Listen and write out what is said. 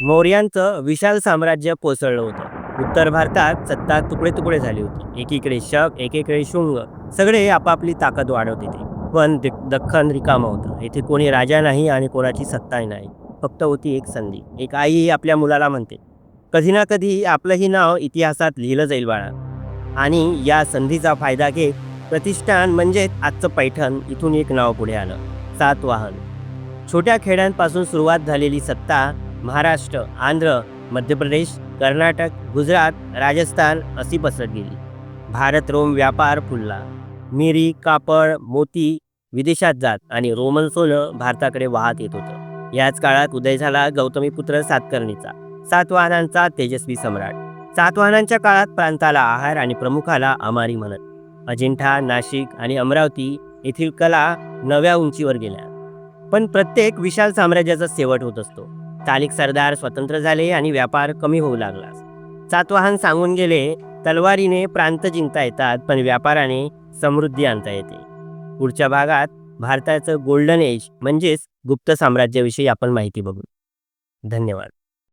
मौर्यांचं विशाल साम्राज्य कोसळलं होतं. उत्तर भारतात सत्ता तुकडे तुकडे झाली होती. एकीकडे शक एकीकडे शुंग. सगळे आपापली ताकद वाढवत होते. पण दख्खन रिकामं होतं. येथे कोणी राजा नाही आणि कोणाची सत्ताही नाही. फक्त होती एक संधी. एक आई आपल्या मुलाला म्हणते कधी ना कधी आपलंही नाव इतिहासात लिहिलं जाईल बाळा. आणि या संधीचा फायदा घेत प्रतिष्ठान म्हणजेच आजचं पैठण इथून एक नाव पुढे आलं. सातवाहन छोट्या खेड्यांपासून सुरुवात झालेली सत्ता महाराष्ट्र आंध्र मध्य प्रदेश कर्नाटक गुजरात राजस्थान अशी पसरत गेली. भारत रोम व्यापार फुलला मिरी कापड मोती विदेशात जात आणि रोमन सोनं भारताकडे वाहत येत होतं. याच काळात उदय झाला गौतमीपुत्र सातकर्णीचा. सातवाहनांचा तेजस्वी सम्राट. सातवाहनांच्या काळात प्रांताला आहार आणि प्रमुखाला अमारी म्हणत. अजिंठा नाशिक आणि अमरावती येथील कला नव्या उंचीवर गेल्या. पण प्रत्येक विशाल साम्राज्याचा शेवट होत असतो. स्थानिक सरदार स्वतंत्र झाले आणि व्यापार कमी होऊ लागला. सातवाहन सांगून गेले तलवारीने प्रांत जिंकता येतात पण व्यापाराने समृद्धी आणता येते. पुढच्या भागात भारताचं गोल्डन एज म्हणजेच गुप्त साम्राज्याविषयी आपण माहिती बघू. धन्यवाद.